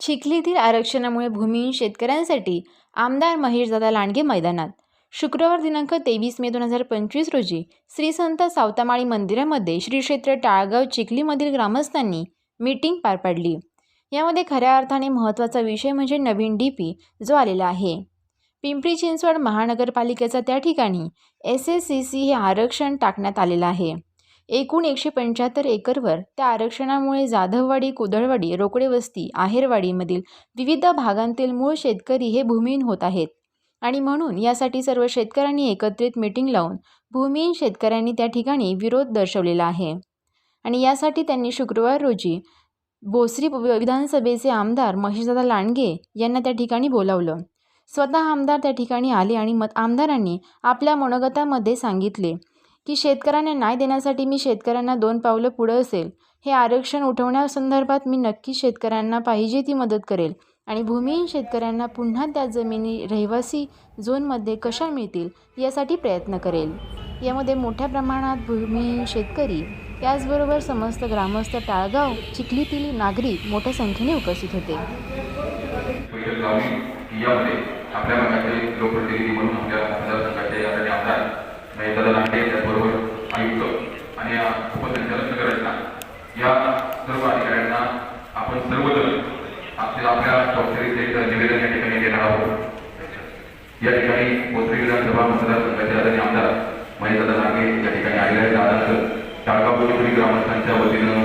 चिखलीतील आरक्षणामुळे भूमिहीन शेतकऱ्यांसाठी आमदार महेशदादा लांडगे मैदानात. शुक्रवार दिनांक तेवीस मे दोन हजार पंचवीस रोजी श्री संत सावतामाळी मंदिरामध्ये श्री क्षेत्र टाळगाव चिखलीमधील ग्रामस्थांनी मीटिंग पार पाडली. यामध्ये खऱ्या अर्थाने महत्त्वाचा विषय म्हणजे नवीन डी पी जो आलेला आहे. पिंपरी चिंचवड महानगरपालिकेचा त्या ठिकाणी एस एस सी सी हे आरक्षण टाकण्यात आलेलं आहे. एकूण एकशे पंच्याहत्तर एकरवर त्या आरक्षणामुळे जाधववाडी कुदळवाडी रोकडे वस्ती आहेरवाडीमधील विविध भागांतील मूळ शेतकरी हे भूमिहीन होत आहेत. आणि म्हणून यासाठी सर्व शेतकऱ्यांनी एकत्रित मिटिंग लावून भूमिहीन शेतकऱ्यांनी त्या ठिकाणी विरोध दर्शवलेला आहे. आणि यासाठी त्यांनी शुक्रवार रोजी भोसरी विधानसभेचे आमदार महेशदादा लांडगे यांना त्या ठिकाणी बोलावलं. स्वतः आमदार त्या ठिकाणी आले आणि मत आमदारांनी आपल्या मनोगतामध्ये सांगितले. की शेतकऱ्यांना न्याय देण्यासाठी मी शेतकऱ्यांना दोन पावलं पुढं असेल हे आरक्षण उठवण्यासंदर्भात मी नक्की शेतकऱ्यांना पाहिजे ती मदत करेल. आणि भूमिहीन शेतकऱ्यांना पुन्हा त्या जमिनी रहिवासी झोनमध्ये कशा मिळतील यासाठी प्रयत्न करेल. यामध्ये मोठ्या प्रमाणात भूमिहीन शेतकरी त्याचबरोबर समस्त ग्रामस्थ टाळगाव चिखलीतील नागरिक मोठ्या संख्येने उपस्थित होते. यामध्ये आपल्या लोकप्रतिनिधी म्हणून आपल्या मतदारसंघाचे आदरणीय आमदार महेशदादा लांडे त्याचबरोबर आयुक्त आणि या उपसंचालक नगररचना या सर्व अधिकाऱ्यांना आपण सर्वजण आपल्या आपल्या स्वाक्षरीचे निवेदन या ठिकाणी देणार आहोत. या ठिकाणी भोसरी विधानसभा मतदारसंघाचे आदरणीय आमदार महेशदादा नागे या ठिकाणी आलेले आहेत. दादाचं टाळगाव पोलीस ग्रामस्थांच्या वतीनं